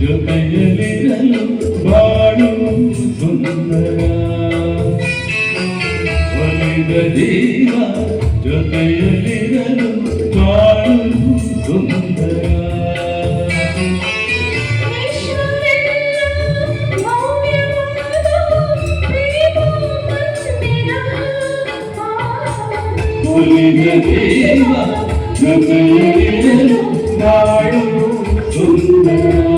ಜೊತೆಯಲಿರಲು ಬಾಳು ಸುಂದರ ಒಲಿದ ಜೀವ ಜೊತೆಯಲಿರಲು ಬಾಳು ಸುಂದರ ಒಲಿದ ಜೀವ ಜೊತೆಯಲಿರಲು ಬಾಳು ಸುಂದರ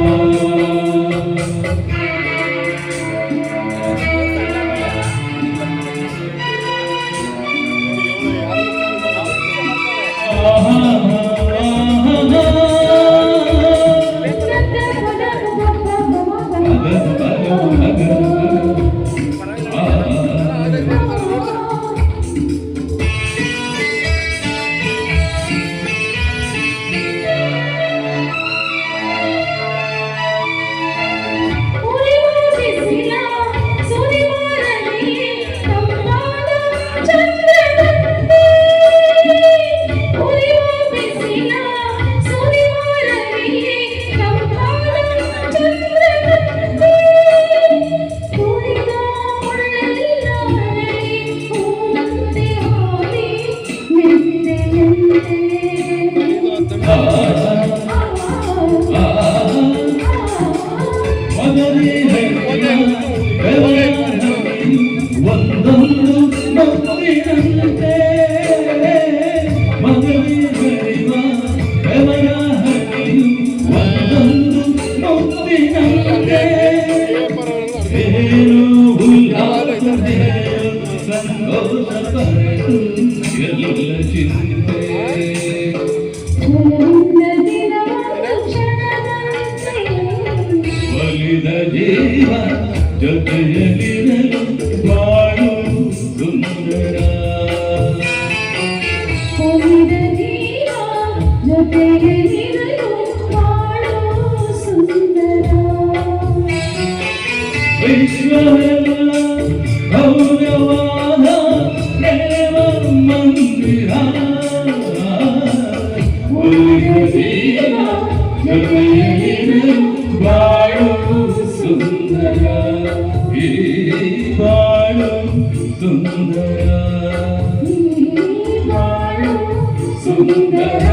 Wow. సుందరా. సుందరా.